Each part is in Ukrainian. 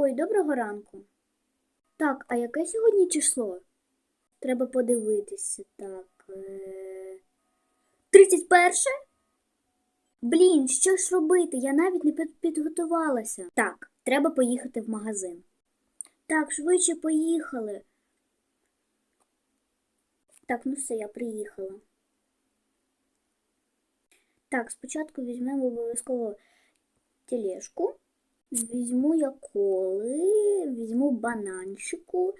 Ой, доброго ранку. Так, а яке сьогодні число? Треба подивитися. Так. Е... 31? Блін, що ж робити? Я навіть не підготувалася. Так, треба поїхати в магазин. Так, швидше поїхали. Так, ну все, я приїхала. Так, спочатку візьмемо обов'язково тележку. Візьму я коли, візьму бананчику,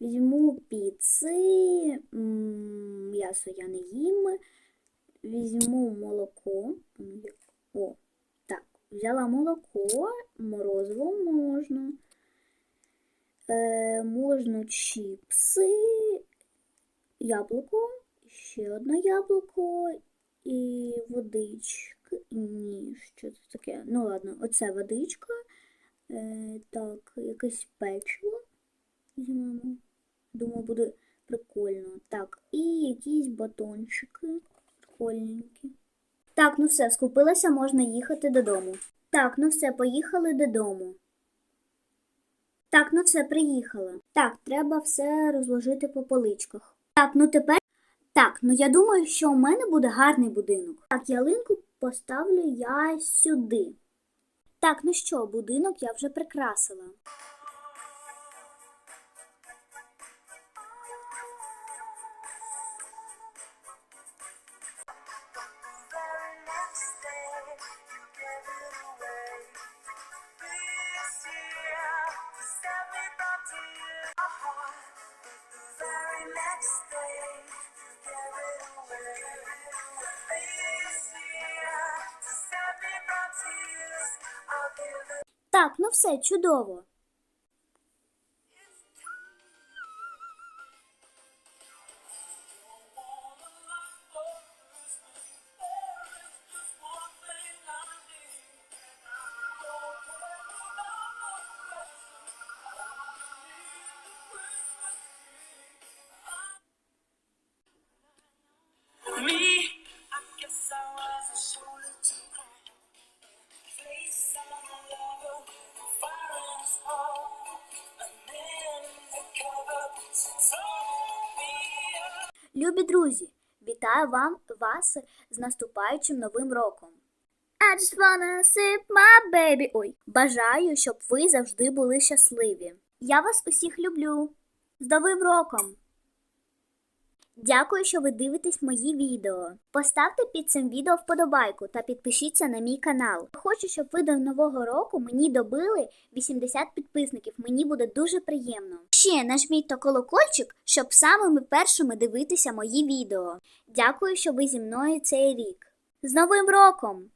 візьму піци, м'ясо я не їм, візьму молоко. О, так, взяла молоко, морозиво можна. Е, можна чіпси, яблуко, ще одне яблуко і водичка. Ні, що це таке? Ну ладно, оце водичка. Е, так, якесь печиво візьмемо. Думаю, буде прикольно. Так, і якісь батончики прикольненькі. Так, ну все, скупилася, можна їхати додому. Так, ну все, поїхали додому. Так, ну все, приїхала. Так, треба все розложити по поличках. Так, ну тепер. Так, ну я думаю, що у мене буде гарний будинок. Так, ялинку поставлю я сюди. Так, ну що, будинок я вже прикрасила. next day you gave it away. Так, ну все, чудово. Любі друзі, вітаю вам вас з наступаючим новим роком. I just wanna sip my baby. Ой, бажаю, щоб ви завжди були щасливі. Я вас усіх люблю. З Новим роком! Дякую, що ви дивитесь мої відео. Поставте під цим відео вподобайку та підпишіться на мій канал. Хочу, щоб ви до нового року мені добили 80 підписників. Мені буде дуже приємно. Ще нажміть на колокольчик, щоб самими першими дивитися мої відео. Дякую, що ви зі мною цей рік. З Новим роком!